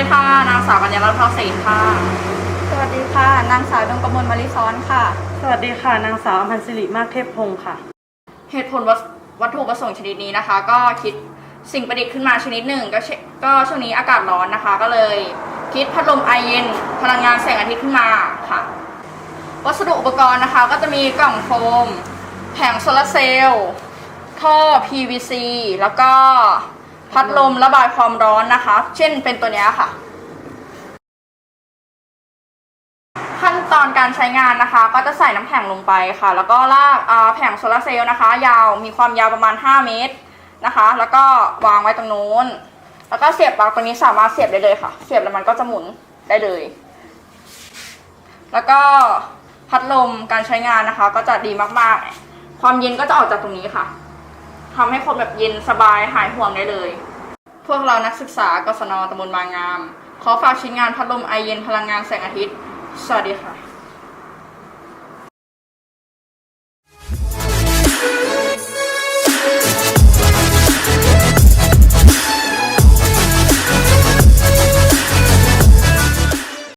ดีค่ะ นางสาวกัญญาลัตน์ทองศรีค่ะ สวัสดีค่ะ นางสาวดวงกมลมาริซ้อนค่ะ สวัสดีค่ะ นางสาวอภันสิริมากเทพพงศ์ค่ะ เหตุผลวัตวัตถุประสงค์ชนิดนี้นะคะ ก็คิดสิ่งประดิษฐ์ขึ้นมาชนิดหนึ่งก็เชก็ช่วงนี้อากาศร้อนนะคะ ก็เลยคิดพัดลมไอเย็น พลังงานแสงอาทิตย์ขึ้นมาค่ะ วัสดุอุปกรณ์นะคะ ก็จะมีกล่องโฟม แผงโซลาร์เซลล์ท่อ PVC แล้วก็ พัดลมระบายความร้อนนะคะ เช่นเป็นตัวนี้ค่ะ ขั้นตอนการใช้งานนะคะ ก็จะใส่น้ำแข็งลงไปค่ะ แล้วก็ลากแผงโซลาร์เซลล์นะคะ ยาวมีความยาวประมาณ 5 เมตรนะคะ แล้วก็วางไว้ตรงนู้น แล้วก็เสียบปลั๊กตรงนี้สามารถเสียบได้เลยค่ะ เสียบแล้วมันก็จะหมุนได้เลย แล้วก็พัดลมการใช้งานนะคะ ก็จะดีมากๆ ความเย็นก็จะออกจากตรงนี้ค่ะ ทำให้คนแบบเย็นสบายหายห่วงได้เลย พวกเรานักศึกษากศนตำบลบางงาม ขอฝากชิ้นงานพัดลมไอเย็นพลังงานแสงอาทิตย์ สวัสดีค่ะ